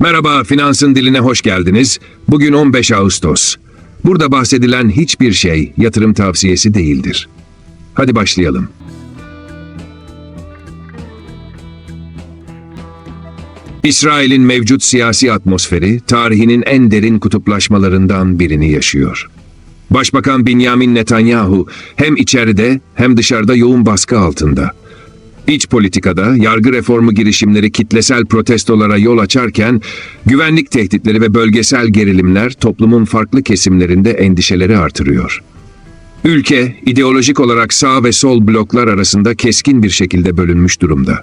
Merhaba, Finansın Diline hoş geldiniz. Bugün 15 Ağustos. Burada bahsedilen hiçbir şey yatırım tavsiyesi değildir. Hadi başlayalım. İsrail'in mevcut siyasi atmosferi tarihinin en derin kutuplaşmalarından birini yaşıyor. Başbakan Benjamin Netanyahu hem içeride hem dışarıda yoğun baskı altında. İç politikada yargı reformu girişimleri kitlesel protestolara yol açarken güvenlik tehditleri ve bölgesel gerilimler toplumun farklı kesimlerinde endişeleri artırıyor. Ülke ideolojik olarak sağ ve sol bloklar arasında keskin bir şekilde bölünmüş durumda.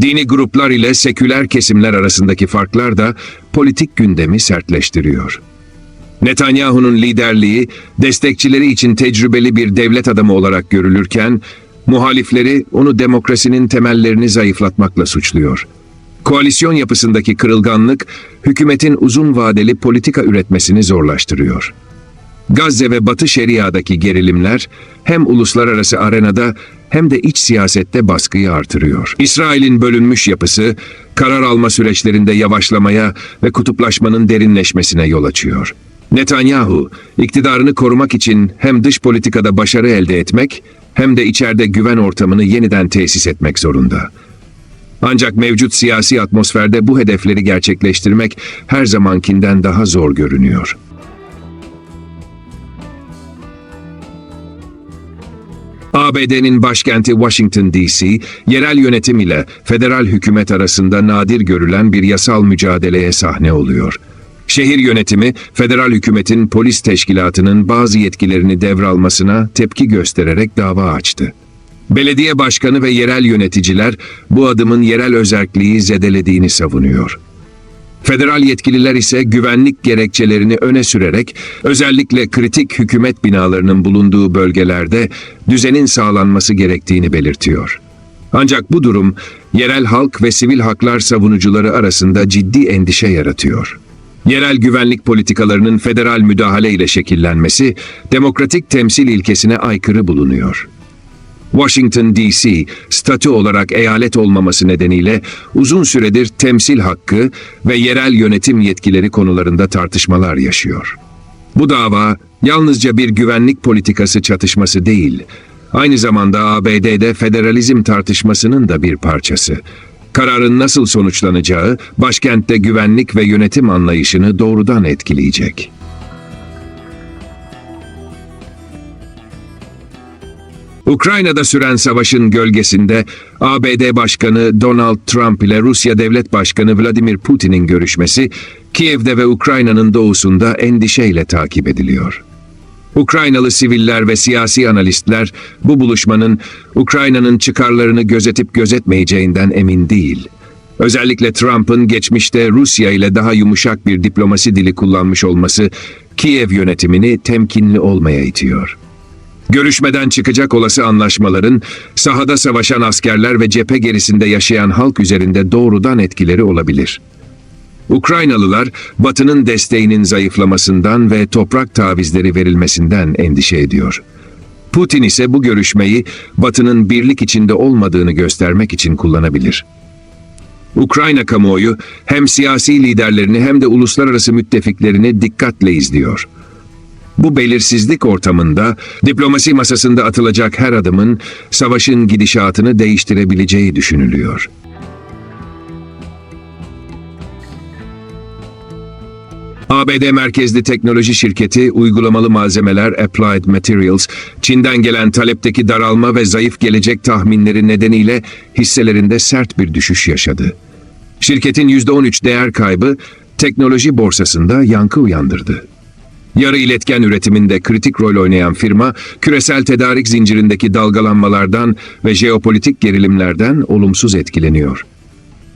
Dini gruplar ile seküler kesimler arasındaki farklar da politik gündemi sertleştiriyor. Netanyahu'nun liderliği destekçileri için tecrübeli bir devlet adamı olarak görülürken muhalifleri onu demokrasinin temellerini zayıflatmakla suçluyor. Koalisyon yapısındaki kırılganlık hükümetin uzun vadeli politika üretmesini zorlaştırıyor. Gazze ve Batı Şeria'daki gerilimler hem uluslararası arenada hem de iç siyasette baskıyı artırıyor. İsrail'in bölünmüş yapısı karar alma süreçlerinde yavaşlamaya ve kutuplaşmanın derinleşmesine yol açıyor. Netanyahu, iktidarını korumak için hem dış politikada başarı elde etmek hem de içeride güven ortamını yeniden tesis etmek zorunda. Ancak mevcut siyasi atmosferde bu hedefleri gerçekleştirmek her zamankinden daha zor görünüyor. ABD'nin başkenti Washington DC, yerel yönetim ile federal hükümet arasında nadir görülen bir yasal mücadeleye sahne oluyor. Şehir yönetimi, federal hükümetin polis teşkilatının bazı yetkilerini devralmasına tepki göstererek dava açtı. Belediye başkanı ve yerel yöneticiler bu adımın yerel özerkliği zedelediğini savunuyor. Federal yetkililer ise güvenlik gerekçelerini öne sürerek özellikle kritik hükümet binalarının bulunduğu bölgelerde düzenin sağlanması gerektiğini belirtiyor. Ancak bu durum yerel halk ve sivil haklar savunucuları arasında ciddi endişe yaratıyor. Yerel güvenlik politikalarının federal müdahale ile şekillenmesi demokratik temsil ilkesine aykırı bulunuyor. Washington DC, statü olarak eyalet olmaması nedeniyle uzun süredir temsil hakkı ve yerel yönetim yetkileri konularında tartışmalar yaşıyor. Bu dava yalnızca bir güvenlik politikası çatışması değil, aynı zamanda ABD'de federalizm tartışmasının da bir parçası. Kararın nasıl sonuçlanacağı başkentte güvenlik ve yönetim anlayışını doğrudan etkileyecek. Ukrayna'da süren savaşın gölgesinde ABD Başkanı Donald Trump ile Rusya Devlet Başkanı Vladimir Putin'in görüşmesi Kiev'de ve Ukrayna'nın doğusunda endişeyle takip ediliyor. Ukraynalı siviller ve siyasi analistler bu buluşmanın Ukrayna'nın çıkarlarını gözetip gözetmeyeceğinden emin değil. Özellikle Trump'ın geçmişte Rusya ile daha yumuşak bir diplomasi dili kullanmış olması Kiev yönetimini temkinli olmaya itiyor. Görüşmeden çıkacak olası anlaşmaların sahada savaşan askerler ve cephe gerisinde yaşayan halk üzerinde doğrudan etkileri olabilir. Ukraynalılar Batı'nın desteğinin zayıflamasından ve toprak tavizleri verilmesinden endişe ediyor. Putin ise bu görüşmeyi Batı'nın birlik içinde olmadığını göstermek için kullanabilir. Ukrayna kamuoyu hem siyasi liderlerini hem de uluslararası müttefiklerini dikkatle izliyor. Bu belirsizlik ortamında diplomasi masasında atılacak her adımın savaşın gidişatını değiştirebileceği düşünülüyor. ABD merkezli teknoloji şirketi uygulamalı malzemeler Applied Materials, Çin'den gelen talepteki daralma ve zayıf gelecek tahminleri nedeniyle hisselerinde sert bir düşüş yaşadı. Şirketin %13 değer kaybı teknoloji borsasında yankı uyandırdı. Yarı iletken üretiminde kritik rol oynayan firma, küresel tedarik zincirindeki dalgalanmalardan ve jeopolitik gerilimlerden olumsuz etkileniyor.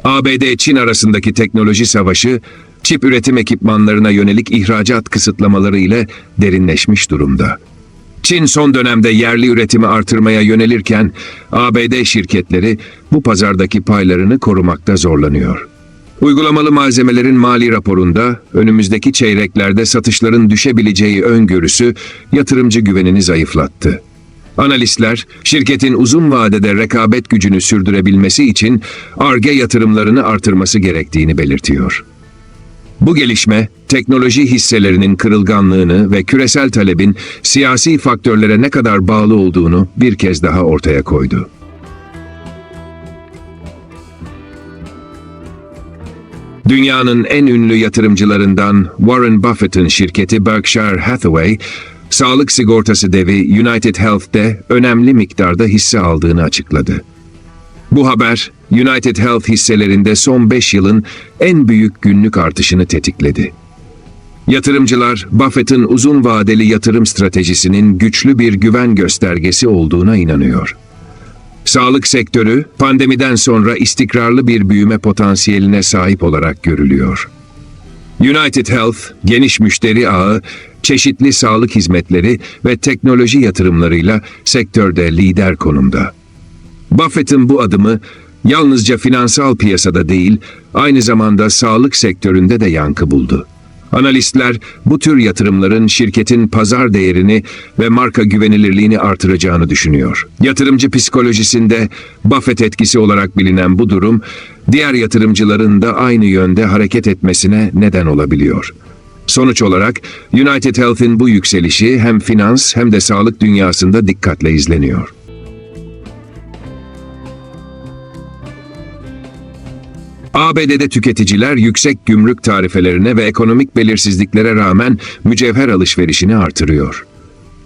ABD-Çin arasındaki teknoloji savaşı, çip üretim ekipmanlarına yönelik ihracat kısıtlamaları ile derinleşmiş durumda. Çin son dönemde yerli üretimi artırmaya yönelirken, ABD şirketleri bu pazardaki paylarını korumakta zorlanıyor. Uygulamalı malzemelerin mali raporunda önümüzdeki çeyreklerde satışların düşebileceği öngörüsü yatırımcı güvenini zayıflattı. Analistler, şirketin uzun vadede rekabet gücünü sürdürebilmesi için ARGE yatırımlarını artırması gerektiğini belirtiyor. Bu gelişme, teknoloji hisselerinin kırılganlığını ve küresel talebin siyasi faktörlere ne kadar bağlı olduğunu bir kez daha ortaya koydu. Dünyanın en ünlü yatırımcılarından Warren Buffett'ın şirketi Berkshire Hathaway, sağlık sigortası devi United Health'te önemli miktarda hisse aldığını açıkladı. Bu haber, United Health hisselerinde son 5 yılın en büyük günlük artışını tetikledi. Yatırımcılar, Buffett'ın uzun vadeli yatırım stratejisinin güçlü bir güven göstergesi olduğuna inanıyor. Sağlık sektörü, pandemiden sonra istikrarlı bir büyüme potansiyeline sahip olarak görülüyor. United Health, geniş müşteri ağı, çeşitli sağlık hizmetleri ve teknoloji yatırımlarıyla sektörde lider konumda. Buffett'ın bu adımı yalnızca finansal piyasada değil, aynı zamanda sağlık sektöründe de yankı buldu. Analistler bu tür yatırımların şirketin pazar değerini ve marka güvenilirliğini artıracağını düşünüyor. Yatırımcı psikolojisinde Buffett etkisi olarak bilinen bu durum, diğer yatırımcıların da aynı yönde hareket etmesine neden olabiliyor. Sonuç olarak United Health'in bu yükselişi hem finans hem de sağlık dünyasında dikkatle izleniyor. ABD'de tüketiciler yüksek gümrük tarifelerine ve ekonomik belirsizliklere rağmen mücevher alışverişini artırıyor.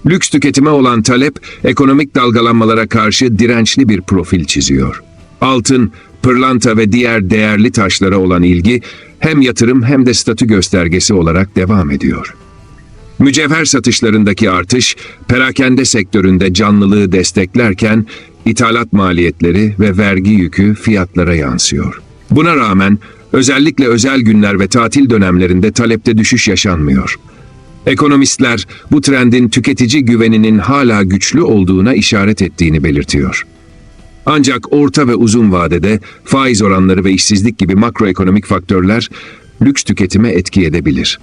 Lüks tüketime olan talep, ekonomik dalgalanmalara karşı dirençli bir profil çiziyor. Altın, pırlanta ve diğer değerli taşlara olan ilgi hem yatırım hem de statü göstergesi olarak devam ediyor. Mücevher satışlarındaki artış, perakende sektöründe canlılığı desteklerken, ithalat maliyetleri ve vergi yükü fiyatlara yansıyor. Buna rağmen özellikle özel günler ve tatil dönemlerinde talepte düşüş yaşanmıyor. Ekonomistler bu trendin tüketici güveninin hala güçlü olduğuna işaret ettiğini belirtiyor. Ancak orta ve uzun vadede faiz oranları ve işsizlik gibi makroekonomik faktörler lüks tüketime etki edebilir.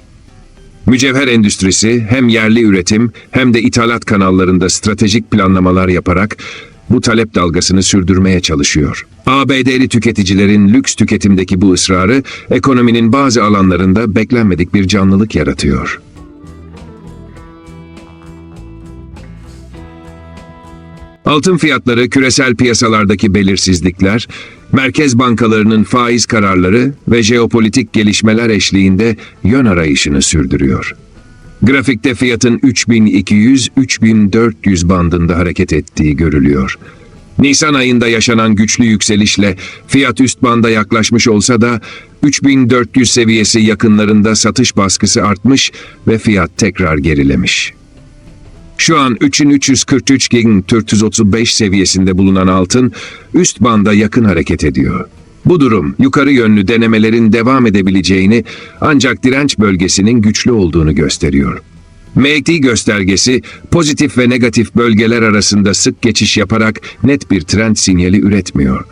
Mücevher endüstrisi hem yerli üretim hem de ithalat kanallarında stratejik planlamalar yaparak bu talep dalgasını sürdürmeye çalışıyor. ABD'li tüketicilerin lüks tüketimdeki bu ısrarı ekonominin bazı alanlarında beklenmedik bir canlılık yaratıyor. Altın fiyatları, küresel piyasalardaki belirsizlikler, merkez bankalarının faiz kararları ve jeopolitik gelişmeler eşliğinde yön arayışını sürdürüyor. Grafikte fiyatın 3200-3400 bandında hareket ettiği görülüyor. Nisan ayında yaşanan güçlü yükselişle fiyat üst banda yaklaşmış olsa da 3400 seviyesi yakınlarında satış baskısı artmış ve fiyat tekrar gerilemiş. Şu an 3343 gegen 435 seviyesinde bulunan altın üst banda yakın hareket ediyor. Bu durum yukarı yönlü denemelerin devam edebileceğini ancak direnç bölgesinin güçlü olduğunu gösteriyor. MACD göstergesi pozitif ve negatif bölgeler arasında sık geçiş yaparak net bir trend sinyali üretmiyor.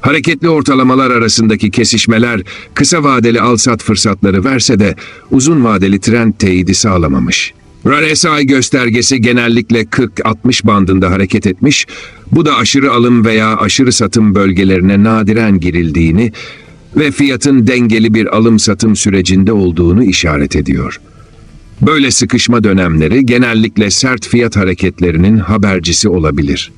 Hareketli ortalamalar arasındaki kesişmeler kısa vadeli al-sat fırsatları verse de uzun vadeli trend teyidi sağlamamış. RSI göstergesi genellikle 40-60 bandında hareket etmiş, bu da aşırı alım veya aşırı satım bölgelerine nadiren girildiğini ve fiyatın dengeli bir alım-satım sürecinde olduğunu işaret ediyor. Böyle sıkışma dönemleri genellikle sert fiyat hareketlerinin habercisi olabilir.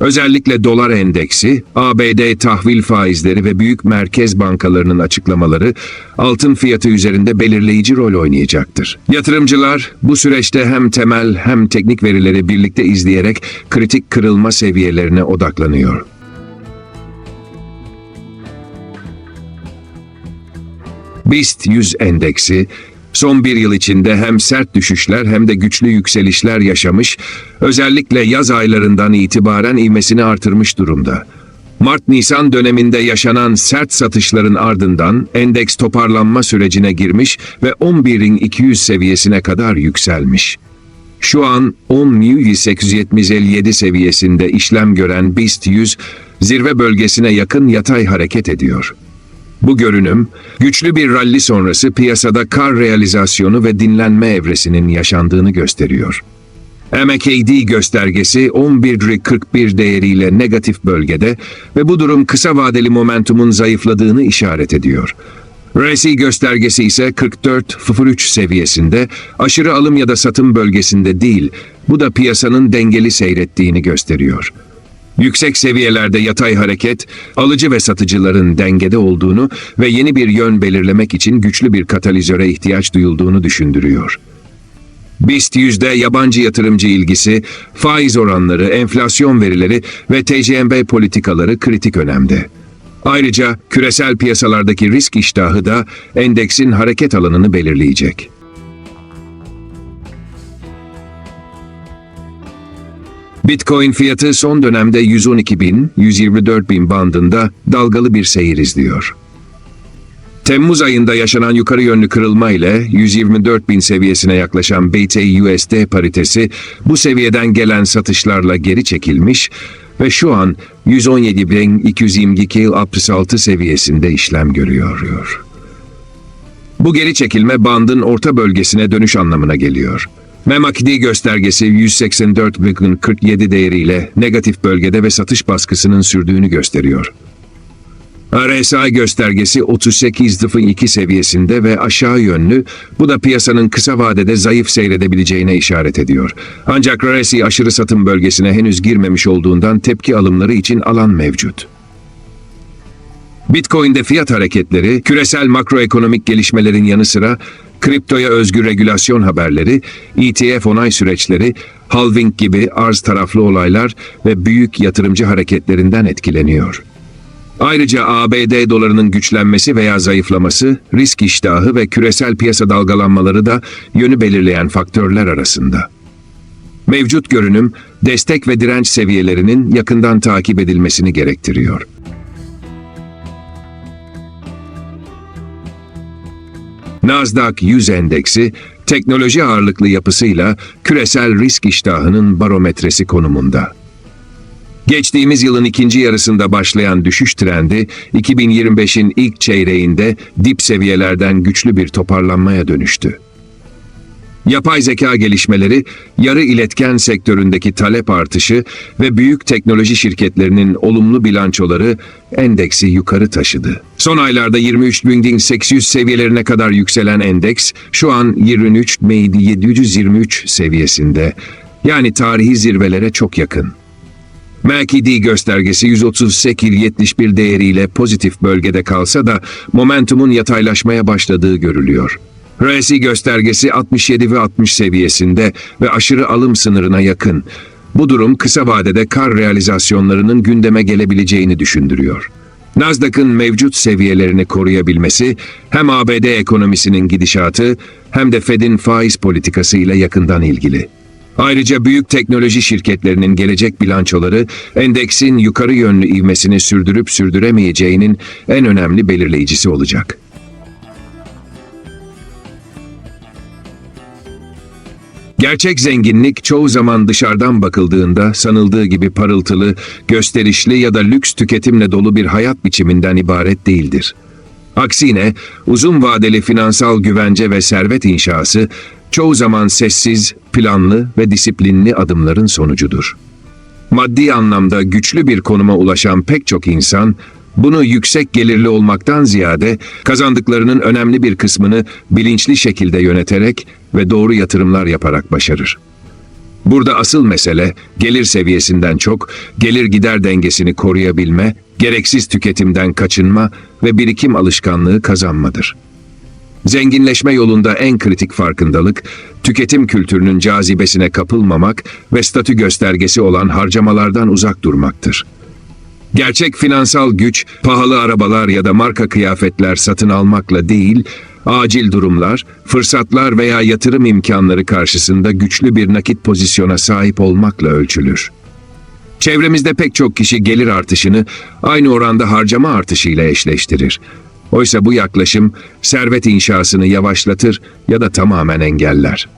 Özellikle dolar endeksi, ABD tahvil faizleri ve büyük merkez bankalarının açıklamaları altın fiyatı üzerinde belirleyici rol oynayacaktır. Yatırımcılar bu süreçte hem temel hem teknik verileri birlikte izleyerek kritik kırılma seviyelerine odaklanıyor. BIST 100 endeksi son bir yıl içinde hem sert düşüşler hem de güçlü yükselişler yaşamış, özellikle yaz aylarından itibaren ivmesini artırmış durumda. Mart-Nisan döneminde yaşanan sert satışların ardından endeks toparlanma sürecine girmiş ve 11'in 200 seviyesine kadar yükselmiş. Şu an 10.877 seviyesinde işlem gören BIST 100 zirve bölgesine yakın yatay hareket ediyor. Bu görünüm, güçlü bir ralli sonrası piyasada kar realizasyonu ve dinlenme evresinin yaşandığını gösteriyor. MACD göstergesi 11.41 değeriyle negatif bölgede ve bu durum kısa vadeli momentumun zayıfladığını işaret ediyor. RSI göstergesi ise 44.03 seviyesinde, aşırı alım ya da satım bölgesinde değil, bu da piyasanın dengeli seyrettiğini gösteriyor. Yüksek seviyelerde yatay hareket, alıcı ve satıcıların dengede olduğunu ve yeni bir yön belirlemek için güçlü bir katalizöre ihtiyaç duyulduğunu düşündürüyor. BIST yüzde yabancı yatırımcı ilgisi, faiz oranları, enflasyon verileri ve TCMB politikaları kritik önemde. Ayrıca küresel piyasalardaki risk iştahı da endeksin hareket alanını belirleyecek. Bitcoin fiyatı son dönemde 112 bin, 124 bin bandında dalgalı bir seyir izliyor. Temmuz ayında yaşanan yukarı yönlü kırılma ile 124 bin seviyesine yaklaşan BTUSD paritesi bu seviyeden gelen satışlarla geri çekilmiş ve şu an 117.222.66 seviyesinde işlem görüyor. Bu geri çekilme bandın orta bölgesine dönüş anlamına geliyor. MACD göstergesi 184,47 değeriyle negatif bölgede ve satış baskısının sürdüğünü gösteriyor. RSI göstergesi 38.02 seviyesinde ve aşağı yönlü, bu da piyasanın kısa vadede zayıf seyredebileceğine işaret ediyor. Ancak RSI aşırı satım bölgesine henüz girmemiş olduğundan tepki alımları için alan mevcut. Bitcoin'de fiyat hareketleri, küresel makroekonomik gelişmelerin yanı sıra kriptoya özgü regülasyon haberleri, ETF onay süreçleri, halving gibi arz taraflı olaylar ve büyük yatırımcı hareketlerinden etkileniyor. Ayrıca ABD dolarının güçlenmesi veya zayıflaması, risk iştahı ve küresel piyasa dalgalanmaları da yönü belirleyen faktörler arasında. Mevcut görünüm, destek ve direnç seviyelerinin yakından takip edilmesini gerektiriyor. Nasdaq 100 endeksi, teknoloji ağırlıklı yapısıyla küresel risk iştahının barometresi konumunda. Geçtiğimiz yılın ikinci yarısında başlayan düşüş trendi, 2025'in ilk çeyreğinde dip seviyelerden güçlü bir toparlanmaya dönüştü. Yapay zeka gelişmeleri, yarı iletken sektöründeki talep artışı ve büyük teknoloji şirketlerinin olumlu bilançoları endeksi yukarı taşıdı. Son aylarda 23.800 seviyelerine kadar yükselen endeks şu an 23.723 seviyesinde. Yani tarihi zirvelere çok yakın. MACD göstergesi 138.71 değeriyle pozitif bölgede kalsa da momentumun yataylaşmaya başladığı görülüyor. RSI göstergesi 67 ve 60 seviyesinde ve aşırı alım sınırına yakın. Bu durum kısa vadede kar realizasyonlarının gündeme gelebileceğini düşündürüyor. Nasdaq'ın mevcut seviyelerini koruyabilmesi hem ABD ekonomisinin gidişatı hem de Fed'in faiz politikası ile yakından ilgili. Ayrıca büyük teknoloji şirketlerinin gelecek bilançoları endeksin yukarı yönlü ivmesini sürdürüp sürdüremeyeceğinin en önemli belirleyicisi olacak. Gerçek zenginlik çoğu zaman dışarıdan bakıldığında sanıldığı gibi parıltılı, gösterişli ya da lüks tüketimle dolu bir hayat biçiminden ibaret değildir. Aksine uzun vadeli finansal güvence ve servet inşası çoğu zaman sessiz, planlı ve disiplinli adımların sonucudur. Maddi anlamda güçlü bir konuma ulaşan pek çok insan bunu yüksek gelirli olmaktan ziyade kazandıklarının önemli bir kısmını bilinçli şekilde yöneterek ve doğru yatırımlar yaparak başarır. Burada asıl mesele gelir seviyesinden çok gelir gider dengesini koruyabilme, gereksiz tüketimden kaçınma ve birikim alışkanlığı kazanmadır. Zenginleşme yolunda en kritik farkındalık, tüketim kültürünün cazibesine kapılmamak ve statü göstergesi olan harcamalardan uzak durmaktır. Gerçek finansal güç, pahalı arabalar ya da marka kıyafetler satın almakla değil, acil durumlar, fırsatlar veya yatırım imkanları karşısında güçlü bir nakit pozisyona sahip olmakla ölçülür. Çevremizde pek çok kişi gelir artışını aynı oranda harcama artışıyla eşleştirir. Oysa bu yaklaşım servet inşasını yavaşlatır ya da tamamen engeller.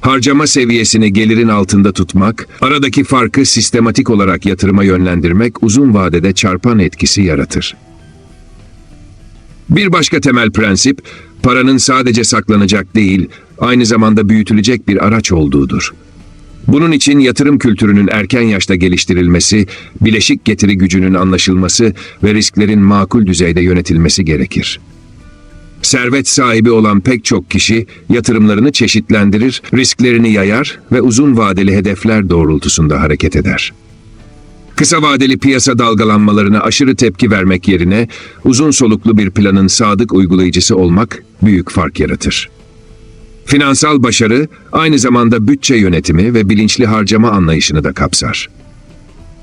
Harcama seviyesini gelirin altında tutmak, aradaki farkı sistematik olarak yatırıma yönlendirmek uzun vadede çarpan etkisi yaratır. Bir başka temel prensip, paranın sadece saklanacak değil, aynı zamanda büyütülecek bir araç olduğudur. Bunun için yatırım kültürünün erken yaşta geliştirilmesi, bileşik getiri gücünün anlaşılması ve risklerin makul düzeyde yönetilmesi gerekir. Servet sahibi olan pek çok kişi yatırımlarını çeşitlendirir, risklerini yayar ve uzun vadeli hedefler doğrultusunda hareket eder. Kısa vadeli piyasa dalgalanmalarına aşırı tepki vermek yerine uzun soluklu bir planın sadık uygulayıcısı olmak büyük fark yaratır. Finansal başarı aynı zamanda bütçe yönetimi ve bilinçli harcama anlayışını da kapsar.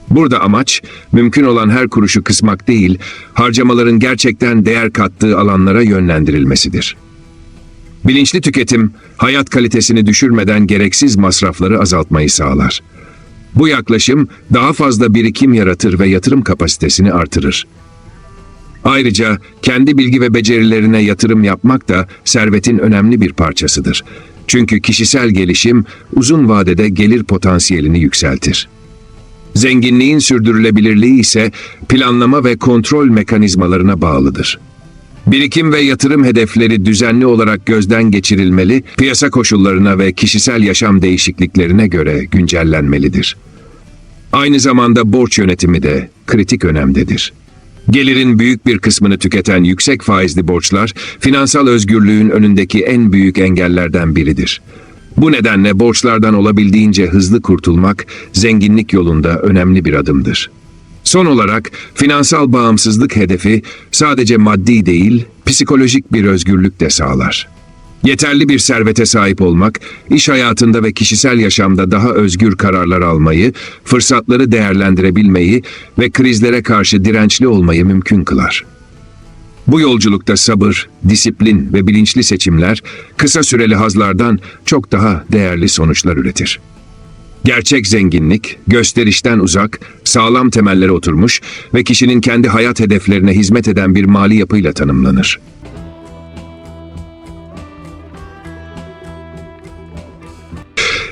Burada amaç mümkün olan her kuruşu kısmak değil, harcamaların gerçekten değer kattığı alanlara yönlendirilmesidir. Bilinçli tüketim, hayat kalitesini düşürmeden gereksiz masrafları azaltmayı sağlar. Bu yaklaşım daha fazla birikim yaratır ve yatırım kapasitesini artırır. Ayrıca kendi bilgi ve becerilerine yatırım yapmak da servetin önemli bir parçasıdır. Çünkü kişisel gelişim uzun vadede gelir potansiyelini yükseltir. Zenginliğin sürdürülebilirliği ise planlama ve kontrol mekanizmalarına bağlıdır. Birikim ve yatırım hedefleri düzenli olarak gözden geçirilmeli, piyasa koşullarına ve kişisel yaşam değişikliklerine göre güncellenmelidir. Aynı zamanda borç yönetimi de kritik önemdedir. Gelirin büyük bir kısmını tüketen yüksek faizli borçlar, finansal özgürlüğün önündeki en büyük engellerden biridir. Bu nedenle borçlardan olabildiğince hızlı kurtulmak, zenginlik yolunda önemli bir adımdır. Son olarak finansal bağımsızlık hedefi sadece maddi değil, psikolojik bir özgürlük de sağlar. Yeterli bir servete sahip olmak, iş hayatında ve kişisel yaşamda daha özgür kararlar almayı, fırsatları değerlendirebilmeyi ve krizlere karşı dirençli olmayı mümkün kılar. Bu yolculukta sabır, disiplin ve bilinçli seçimler kısa süreli hazlardan çok daha değerli sonuçlar üretir. Gerçek zenginlik, gösterişten uzak, sağlam temellere oturmuş ve kişinin kendi hayat hedeflerine hizmet eden bir mali yapıyla tanımlanır.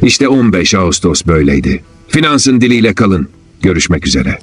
İşte 15 Ağustos böyleydi. Finansın diliyle kalın. Görüşmek üzere.